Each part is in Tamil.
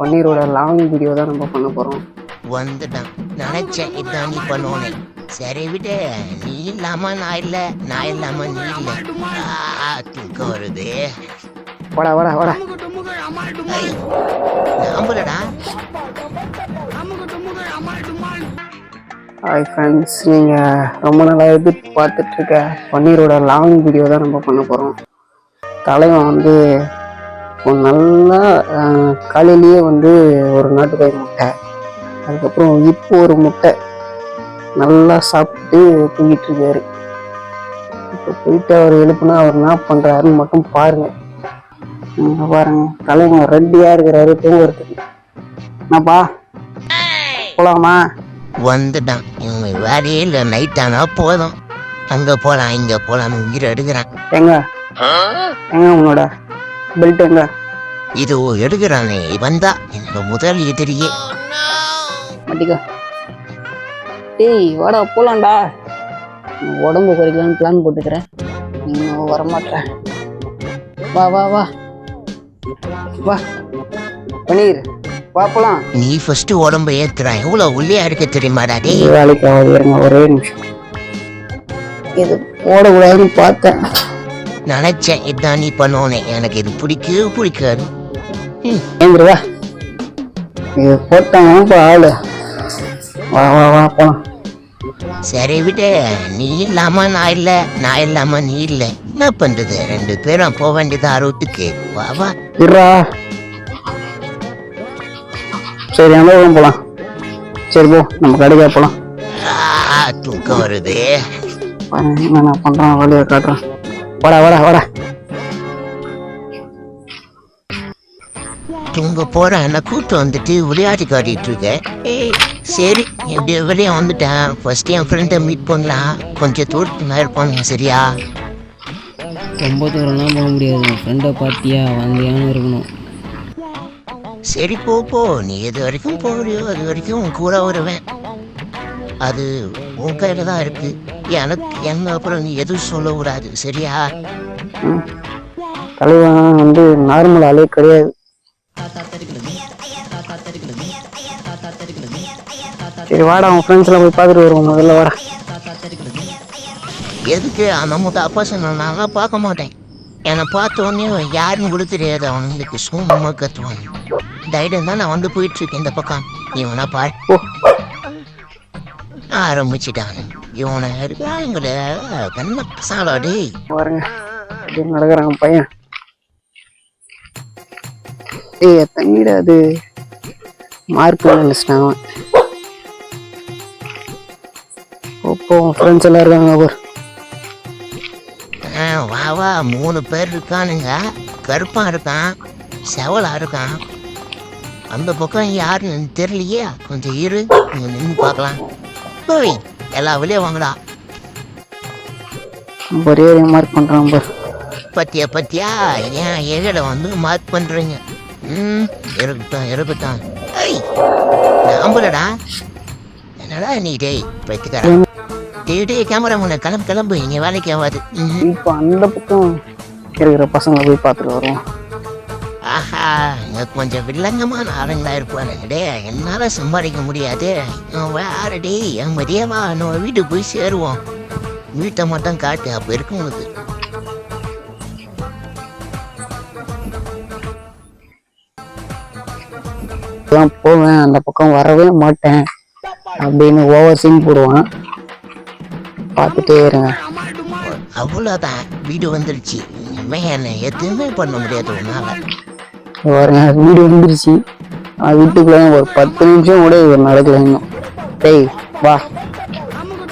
பன்னீரோட லாங் வீடியோ தான் நம்ம பண்ண போகிறோம் வந்துட்டான் நினைச்சேன் இதான் நீ பண்ணுவோனே சரி விடு. நீ இல்லாம நான் இல்ல. நான் இல்லாம நீ இல்ல. தூக்கம் வருது. வாடா வாடா வாடா. நம்பலடா. ஹாய் ஃப்ரெண்ட்ஸ் நீங்கள் ரொம்ப நாளாக எதிர்பார்த்துட்டு இருக்க பன்னீரோட லாங் வீடியோ தான் நம்ம பண்ண போகிறோம் தலைவன் வந்து ஒரு நல்லா காலையிலேயே வந்து ஒரு நாட்டுக்காய் முட்டை. அதுக்கப்புறம் இப்போ ஒரு முட்டை. நல்லா சாப்பிட்டு தூங்கிட்டு இருக்காரு. இப்போ போயிட்டு அவர் எழுப்புனா அவர் என்ன பண்ணுறாருன்னு மட்டும் பாருங்க. பாருங்க. தலைவன் ரெடியாக இருக்கிறாரு தூங்குறதுக்கு. என்னப்பா? போலாமா? வந்துட்டான். இவங்க வேலையே இல்ல. நைட் ஆனா போதும். அங்க போலாம் இங்க போலாம் உயிர் எடுக்கிறான். எங்க? எங்க உன்னோட? பெல்ட் எங்க இது எடுக்கிறானே வந்தா இந்த முதல் எதிரியே. மாட்டிக்கா டேய் வாடா போலாம்டா. உடம்பு குறைக்கலாம்னு பிளான் போட்டுக்கிறேன். நீ இன்னும் வரமாட்டேற வா வா வா. வா. பன்னீர் வா போலாம். நீ ஃபர்ஸ்ட் உடம்ப ஏத்துறான் எவ்வளவு உள்ளே இருக்க தெரியுமாடா டேய்? வேலைக்கு ஆகுது ஒரே நிமிஷம். இது போடக்கூடாதுன்னு பார்த்தேன். நினைச்சேன் இதான் நீ பண்ணுவோனே. எனக்கு இது பிடிக்கவே பிடிக்காது. ம், ஏந்திரு வா இது போட்டாங்க இப்போ ஆளு. வா வா வா போலாம் சரி விடு. நீ இல்லாம நான் இல்ல. நான் இல்லாம நீ இல்ல. என்ன பண்றது? ரெண்டு பேரும் போக வேண்டியதா ரோட்டுக்கு வா வா. இருடா. சரி பக்கம் போலாம். சரி போ. நம்ம கடைக்கா போலாம். தூக்கம் வருது. நான் பண்றேன் வழியை காட்டுறேன். வாடா வாடா வாடா. தூங்க போற என்ன கூட்டு வந்துட்டு விளையாட்டு காட்டிட்டு இருக்க. ஏய். சரி எப்படி வெளியே வந்துட்டேன். ஃபர்ஸ்ட் என் ஃப்ரெண்டை மீட் பண்ணலாம். கொஞ்சம் தூரத்துல தான் இருப்பாங்க சரியா? ரொம்ப தூரம்லாம் போக முடியாது. ஃப்ரெண்டை பார்த்தியா? வந்தியான்னு இருக்கணும். சரி போ போ. நீ எது வரைக்கும் போறியோ? அது வரைக்கும் உன் கூட வருவேன். அது உன் கையில தான் இருக்கு. எனக்கு என்ன அப்புறம் நீ எதுவும் சொல்லக்கூடாது சரியா. தலைவன் வந்து நார்மல் ஆளே கிடையாது. சரி வாடா உன் ஃப்ரெண்ட்ஸ்லாம் போய் பார்த்துட்டு வருவோம். முதல்ல வாடா. எதுக்கு? அந்த முட்டை அப்பா சொன்ன நான் பார்க்க மாட்டேன். என்னை பார்த்த உடனே யாருன்னு கூட தெரியாது. அவனுக்கு சும்மா கத்துவான். தைரியம் தான் நான் வந்து போயிட்டு இருக்கேன். இந்த பக்கம். இவனை பாரு. ஓ ஆரம்பிச்சிட்டான் இவனை இருக்காங்களே கண்ண பசாலா டேய். பாருங்க அப்படியே நடக்கிறாங்க பையன். ஏய் தண்ணியில அது. மார்க் நினைச்சிட்டாங்க இப்போ ஃப்ரெண்ட்ஸ் எல்லாம் இருக்காங்க ஆ, வா வா மூணு பேர் இருக்கானுங்க. கருப்பா இருக்கான் செவலா இருக்கான். அந்த பக்கம் யாருன்னு தெரியலையே. கொஞ்சம் இரு நின்று பார்க்கலாம். போய் எல்லா வெளியே வாங்கடா. ஒரே மார்க் பண்றாங்க பாரு. பத்தியா பத்தியா? ஏன் எகட வந்து மார்க் பண்றீங்க? ம் இருக்கட்டும் இருக்கட்டும் ஐய் நம்பலடா என்னடா நீ டேய் பத்துக்கார டேய் டேய் கேமரா முன்ன கிளம்பு கிளம்பு இங்க வேலைக்கு ஆகாது. இப்போ அந்த பக்கம் இருக்கிற பசங்களை போய் பார்த்துட்டு வருவோம். ஆஹா கொஞ்சம் வில்லங்கமான ஆளுங்களா இருப்பானுங்க டே என்னால சம்பாதிக்க முடியாது. நான் வேற டேய் என் மதியமா நம்ம வீட்டுக்கு போய் சேருவோம். வீட்டை மட்டும் காட்டு அப்ப இருக்கும் உனக்கு. போவேன் அந்த பக்கம் வரவே மாட்டேன். அப்படின்னு ஓவர் சீன் போடுவான். பார்த்துட்டே இருங்க. அவ்வளோதான் வீடு வந்துருச்சு. இனிமே என்னை எதுவுமே பண்ண முடியாது உன்னால. பாருங்க வீடு வந்துருச்சு. நான் வீட்டுக்குள்ள ஒரு பத்து நிமிஷம் கூட இவர் நடக்கல இன்னும். டேய் வா.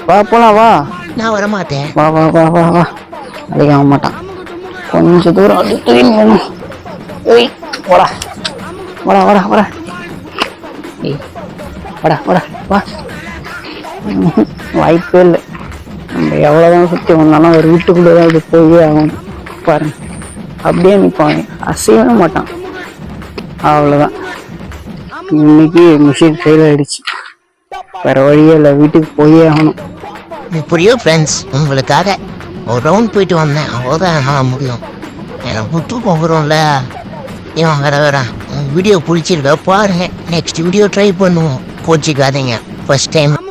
வா போலாம் வா. நான் வரமாட்டேன். வா வா வா வா வா. அடிக்க மாட்டான். கொஞ்சம் தூரம் தூக்கி வேணும் ஏய் வாடா. வாடா வாடா வாடா. ஏய் வாடா வாடா வா. வாய்ப்பே இல்லை. நம்ம எவ்வளோதான் சுற்றி வந்தாலும் ஒரு வீட்டுக்குள்ளே தான் இது போய் ஆகணும். பாருங்க. அப்படியே நிற்பான் அசையவே மாட்டான். அவ்வளோதான் இன்னைக்கு மிஷின் ஃபெயில் ஆயிடுச்சு. வேற வழியே இல்லை வீட்டுக்கு போயே ஆகணும். இப்படியோ ஃப்ரெண்ட்ஸ் உங்களுக்காக ஒரு ரவுண்ட் போயிட்டு வந்தேன். அவ்வளோதான் என்னால் முடியும். எனக்கு தூக்கம் வரும்ல. இவன் வர வரான் வீடியோ பிடிச்சிருக்க பாருங்க. நெக்ஸ்ட் வீடியோ ட்ரை பண்ணுவோம். கோச்சிக்காதீங்க. First time